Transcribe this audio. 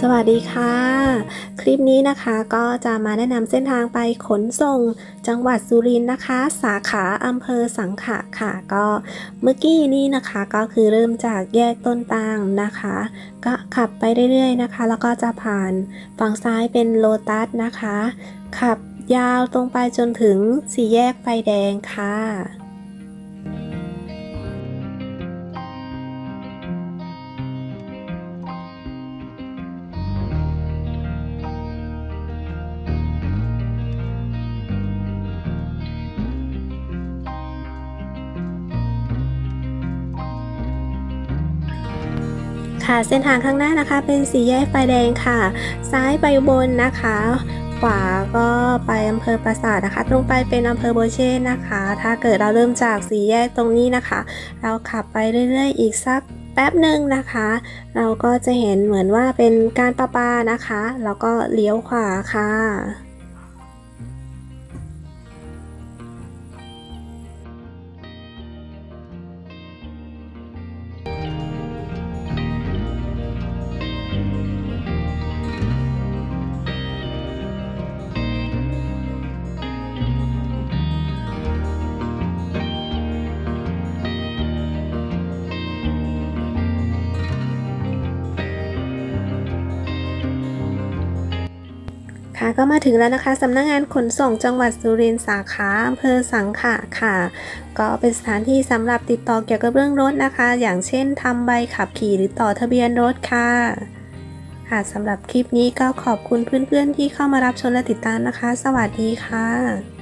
สวัสดีค่ะ คลิปนี้นะคะก็จะมาแนะนำเส้นทางไปขนส่งจังหวัดสุรินทร์นะคะ สาขาอำเภอสังขะค่ะ ก็เมื่อกี้นี้นะคะก็คือเริ่มจากแยกต้นตางนะคะ ก็ขับไปเรื่อยๆนะคะ แล้วก็จะผ่านฝั่งซ้ายเป็นโลตัสนะคะ ขับยาวตรงไปจนถึงสี่แยกไฟแดงค่ะ ค่ะเส้นทางข้างหน้านะคะ เป็นสี่แยกไฟแดงค่ะ ซ้ายไปบนนะคะ ขวาก็ไปอำเภอปราสาทนะคะ ตรงไปเป็นอำเภอโบเช่นะคะ ถ้าเกิดเราเริ่มจากสี่แยกตรงนี้นะคะ เราขับไปเรื่อยๆ อีกสักแป๊บหนึ่งนะคะ เราก็จะเห็นเหมือนว่าเป็นการประปานะคะ แล้วก็เลี้ยวขวาค่ะ ค่ะก็มาถึงแล้วนะคะสำนักงงานขนส่งจังหวัดสุรินทร์สาขาอำเภอสังขะค่ะ ก็เป็นสถานที่สำหรับติดต่อเกี่ยวกับเรื่องรถนะคะ อย่างเช่นทำใบขับขี่หรือต่อทะเบียนรถค่ะค่ะสำหรับคลิปนี้ก็ขอบคุณเพื่อนๆที่เข้ามารับชมและติดตามนะคะ สวัสดีค่ะ